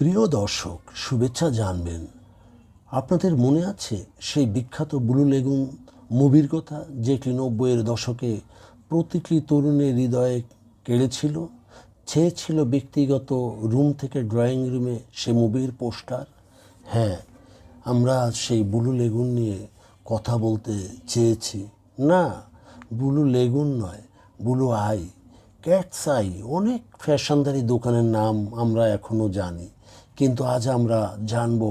প্রিয় দর্শক, শুভেচ্ছা জানবেন। আপনাদের মনে আছে সেই বিখ্যাত ব্লু লেগুন মুভির কথা যেটি নব্বইয়ের দশকে প্রতিটি তরুণের হৃদয়ে কেড়েছিল? চেয়েছিল ব্যক্তিগত রুম থেকে ড্রয়িং রুমে সে মুভির পোস্টার? হ্যাঁ আমরা সেই ব্লু লেগুন নিয়ে কথা বলতে চেয়েছি। না, ব্লু লেগুন নয়, ব্লু আই, ক্যাটস আই, অনেক ফ্যাশনদারি দোকানের নাম আমরা এখনও জানি। কিন্তু আজ আমরা জানব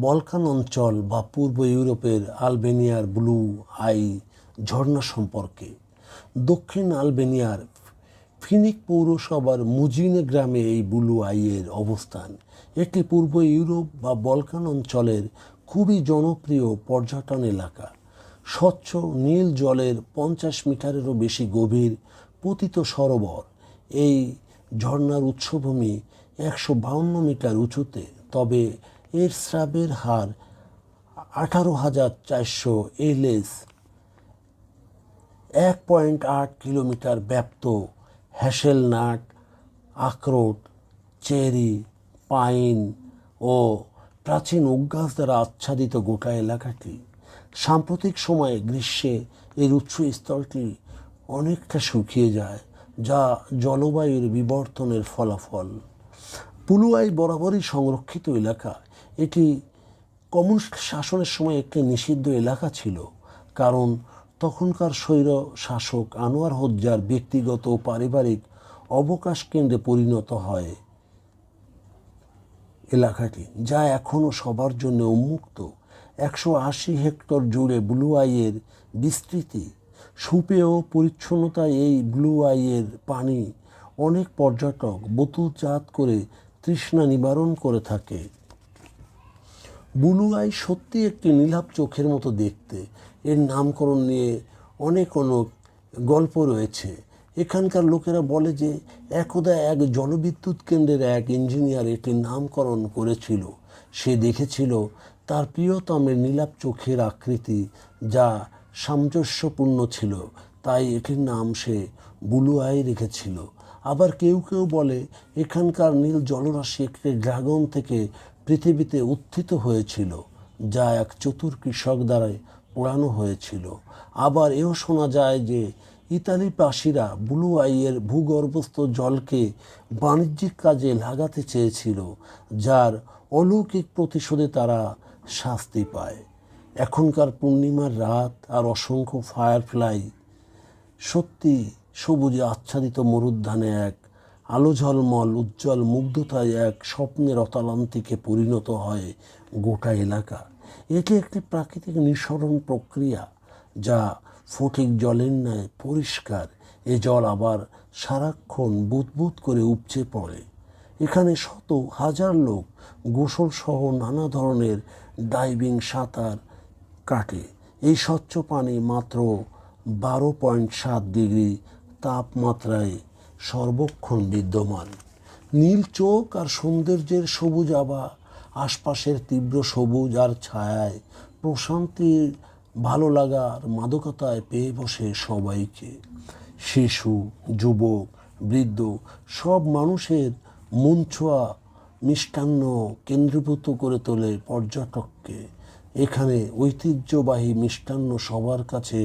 বলকান অঞ্চল বা পূর্ব ইউরোপের আলবেনিয়ার ব্লু আই ঝর্ণা সম্পর্কে। দক্ষিণ আলবেনিয়ার ফিনিক পৌরসভার মুজিনে গ্রামে এই ব্লু আইয়ের অবস্থান। এটি পূর্ব ইউরোপ বা বলকান অঞ্চলের খুবই জনপ্রিয় পর্যটন এলাকা। স্বচ্ছ নীল জলের পঞ্চাশ মিটারেরও বেশি গভীর, পতিত সরোবর। এই ঝর্ণার উৎসভূমি একশো বাউন্ন মিটার উঁচুতে, তবে এর স্রাবের হার আঠারো হাজার চারশো এলএস। এক পয়েন্ট আট কিলোমিটার ব্যাপ্ত হ্যাসেলনাট, আখরোট, চেরি, পাইন ও প্রাচীন উদ্গাস দ্বারা আচ্ছাদিত গোটা এলাকাটি। সাম্প্রতিক সময়ে গ্রীষ্মে এর উচ্চ স্তরটি অনেকটা শুকিয়ে যায়, যা জলবায়ুর বিবর্তনের ফলাফল। পুলুয়াই বরাবরই সংরক্ষিত এলাকা। এটি কমিউনিস্ট শাসনের সময় একটি নিষিদ্ধ এলাকা ছিল, কারণ তখনকার স্বৈর শাসক আনোয়ার হজ্জার ব্যক্তিগত ও পারিবারিক অবকাশ কেন্দ্রে পরিণত হয় এলাকাটি, যা এখনও সবার জন্য উন্মুক্ত। একশো আশি হেক্টর জুড়ে ব্লু আইয়ের বিস্তৃতি সুপেয় পরিচ্ছন্নতায় এই ব্লু আইয়ের পানি অনেক পর্যটক বোতলজাত করে তৃষ্ণা নিবারণ করে থাকে। বুলু আই সত্যি একটি নীলাভ চোখের মতো দেখতে। এর নামকরণ নিয়ে অনেক অনেক গল্প রয়েছে। এখানকার লোকেরা বলে যে, একদা এক জলবিদ্যুৎ কেন্দ্রের এক ইঞ্জিনিয়ার এটির নামকরণ করেছিল। সে দেখেছিল তার প্রিয়তমের নীলাভ চোখের আকৃতি যা সামঞ্জস্যপূর্ণ ছিল। তাই এটির নাম সে বুলু আই রেখেছিল। আবার কেউ কেউ বলে, এখানকার নীল জলরাশি একটি ড্রাগন থেকে পৃথিবীতে উত্থিত হয়েছিল, যা এক চতুর কৃষক দ্বারাই পোড়ানো হয়েছিল। আবার এও শোনা যায় যে, ইতালি ইতালিবাসীরা ব্লু আইয়ের ভূগর্ভস্থ জলকে বাণিজ্যিক কাজে লাগাতে চেয়েছিল, যার অলৌকিক প্রতিশোধে তারা শাস্তি পায়। এখনকার পূর্ণিমার রাত আর অসংখ্য ফায়ারফ্লাই সত্যি সবুজে আচ্ছাদিত মরুদ্যানে এক, আলো ঝলমল, উজ্জ্বল মুগ্ধতায় এক, স্বপ্নের অতালান্তিকে পরিণত হয় গোটা এলাকা। এটি একটি প্রাকৃতিক নিঃসরণ প্রক্রিয়া যা ফটিক জলের ন্যায় পরিষ্কার। এ জল আবার সারাক্ষণ বুদবুদ করে উপচে পড়ে। এখানে শত হাজার লোক গোসল সহ নানা ধরনের ডাইভিং সাঁতার কাটে। এই স্বচ্ছ পানি মাত্র বারো পয়েন্ট সাত ডিগ্রি তাপমাত্রায় সর্বক্ষণ বিদ্যমান। নীল চোখ আর সৌন্দর্যের সবুজ আবা আশপাশের তীব্র সবুজ আর ছায়ায় প্রশান্তির ভালো লাগার মাদকতায় পেয়ে বসে সবাইকে। শিশু, যুবক, বৃদ্ধ, সব মানুষের মন ছোঁয়া মিষ্টান্ন কেন্দ্রীভূত করে তোলে পর্যটককে। এখানে ঐতিহ্যবাহী মিষ্টান্ন সবার কাছে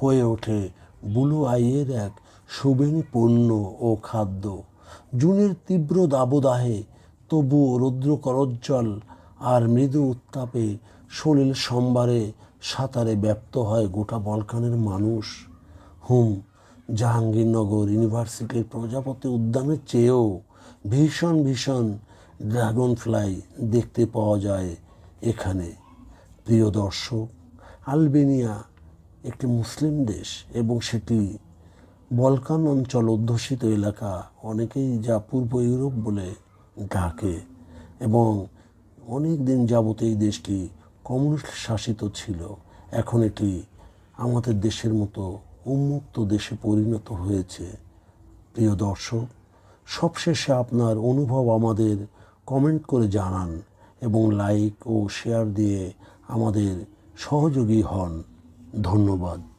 হয়ে ওঠে বুলু আইয়ের এক সুবেনি পণ্য ও খাদ্য। জুনের তীব্র দাবদাহে তবুও রৌদ্র করজ্জ্বল আর মৃদু উত্তাপে সলিল সোমবারে সাঁতারে ব্যপ্ত হয় গোটা বলকানের মানুষ। হুম, জাহাঙ্গীরনগর ইউনিভার্সিটির প্রজাপতি উদ্যানের চেয়েও ভীষণ ভীষণ ড্রাগন ফ্লাই দেখতে পাওয়া যায় এখানে। প্রিয় দর্শক, আলবেনিয়া একটি মুসলিম দেশ এবং সেটি বলকান অঞ্চল অধ্যুষিত এলাকা অনেকেই যা পূর্ব ইউরোপ বলে ডাকে এবং অনেক দিন যাবত এই দেশটি কমিউনিস্ট শাসিত ছিল। এখন এটি আমাদের দেশের মতো উন্মুক্ত দেশে পরিণত হয়েছে। প্রিয় দর্শক, সবশেষে আপনার অনুভব আমাদের কমেন্ট করে জানান এবং লাইক ও শেয়ার দিয়ে আমাদের সহযোগী হন। ধন্যবাদ।